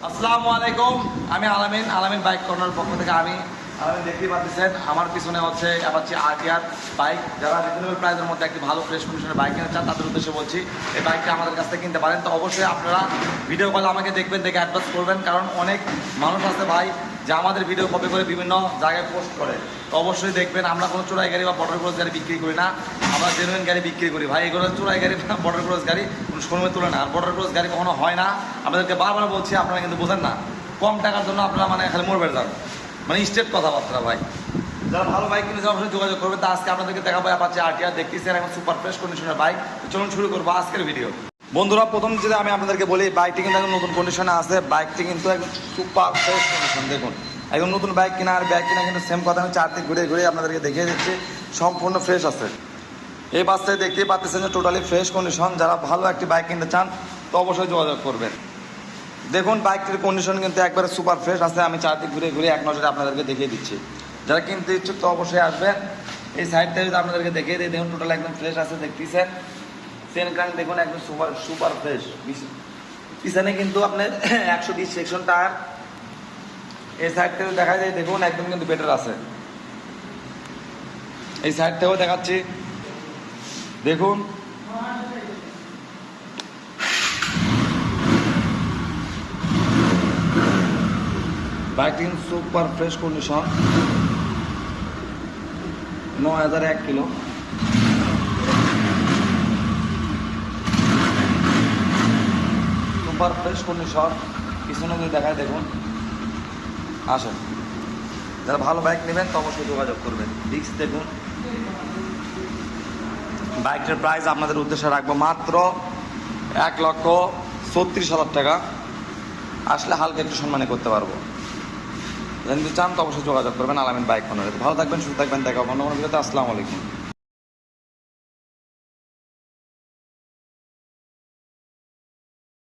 আসসালামু আলাইকুম। আমি আলামিন আলামিন বাইক কর্নার পক্ষ থেকে আমি আলামিন দেখতেই পাচ্ছেন, আমার পিছনে হচ্ছে অ্যাপাচি আরটিআর বাইক যারা রিজনেবল প্রাইসের মধ্যে একটি ভালো ফ্রেশ কন্ডিশনের বাইক কিনতে চান, তাদের উদ্দেশ্যে বলছি, এই বাইকটা আমাদের কাছ থেকে কিনতে পারেন। তো অবশ্যই আপনারা ভিডিও কলে আমাকে দেখবেন, দেখে অ্যাডভান্স করবেন, কারণ অনেক মানুষ আছে ভাই, যে আমাদের ভিডিও কপি করে বিভিন্ন জায়গায় পোস্ট করে। তো অবশ্যই দেখবেন, আমরা কোনো চোরাই গাড়ি বা বর্ডার ক্রস গাড়ি বিক্রি করি না, আমরা জেনুইন গাড়ি বিক্রি করি। ভাই, এগুলো চোরাই গাড়ি বা বর্ডার ক্রস গাড়ি, কোনো শোরুমে তুলে না। আর বর্ডার ক্রস গাড়ি কখনো হয় না। আমাদেরকে বারবার বলছি, আপনারা কিন্তু বোঝেন না। কম টাকার জন্য আপনারা মানে খালি মরবে যান মানে স্টেট কথাবার্তা ভাই। যারা ভালো বাইক কিনেছে অবশ্যই যোগাযোগ করবে। তা আজকে আপনাদেরকে দেখাবো অ্যাপাচি আরটিআর দেখতেছেন এখন সুপার ফ্রেশ কন্ডিশনের বাইক চলুন শুরু করব আজকের ভিডিও বন্ধুরা, প্রথম যদি আমি আপনাদেরকে বলি বাইকটি কিন্তু একদম নতুন কন্ডিশনে আছে। বাইকটি কিন্তু একদম সুপার ফ্রেশ কন্ডিশন দেখুন। একদম নতুন বাইক কিনা আর বাইক কিনা কিন্তু সেম কথা আমি চারদিক ঘুরে ঘুরে আপনাদেরকে দেখিয়ে দিচ্ছি। সম্পূর্ণ ফ্রেশ আছে। এই বাসটায় দেখতেই পাচ্ছেন যে টোটালি ফ্রেশ কন্ডিশন যারা ভালো একটি বাইক কিনতে চান, তো অবশ্যই যোগাযোগ করবেন। দেখুন, বাইকটির কন্ডিশন কিন্তু একবারে সুপার ফ্রেশ আছে। আমি চারদিক ঘুরে ঘুরে এক নজরে আপনাদেরকে দেখিয়ে দিচ্ছি। যারা কিনতে ইচ্ছুক তো অবশ্যই আসবেন। এই সাইডটা যদি আপনাদেরকে দেখিয়ে দিই, দেখুন টোটাল একদম ফ্রেশ আছে, দেখতেছেন। সেন ক্রাঙ্ক দেখুন, একদম সুপার সুপার ফ্রেশ পিছনে কিন্তু আপনার একশো বিশ সেকশন টায়ার এই সাইড থেকে দেখা যায় দেখুন, একদম কিন্তু বেটার আছে। এই সাইডটাও দেখাচ্ছি। দেখুন বাইকটি সুপার ফ্রেশ কন্ডিশন নয় হাজার এক কিলো। সুপার ফ্রেশ কন্ডিশন পিছনে যদি দেখায় দেখুন। আসেন। যারা ভালো বাইক নেবেন, তো অবশ্যই যোগাযোগ করবেন। ডিস্ক দেখুন। বাইকটার প্রাইস আপনাদের উদ্দেশ্যে রাখব মাত্র এক লক্ষ ছত্রিশ হাজার টাকা। আসলে হালকা একটু সম্মানে করতে পারব। যদি চান তো অবশ্যই যোগাযোগ করবেন, আলামিন বাইক ফোনের ভালো থাকবেন, সুস্থ থাকবেন, দেখা অন্য কোনো ভিডিওতে। আসসালামু আলাইকুম।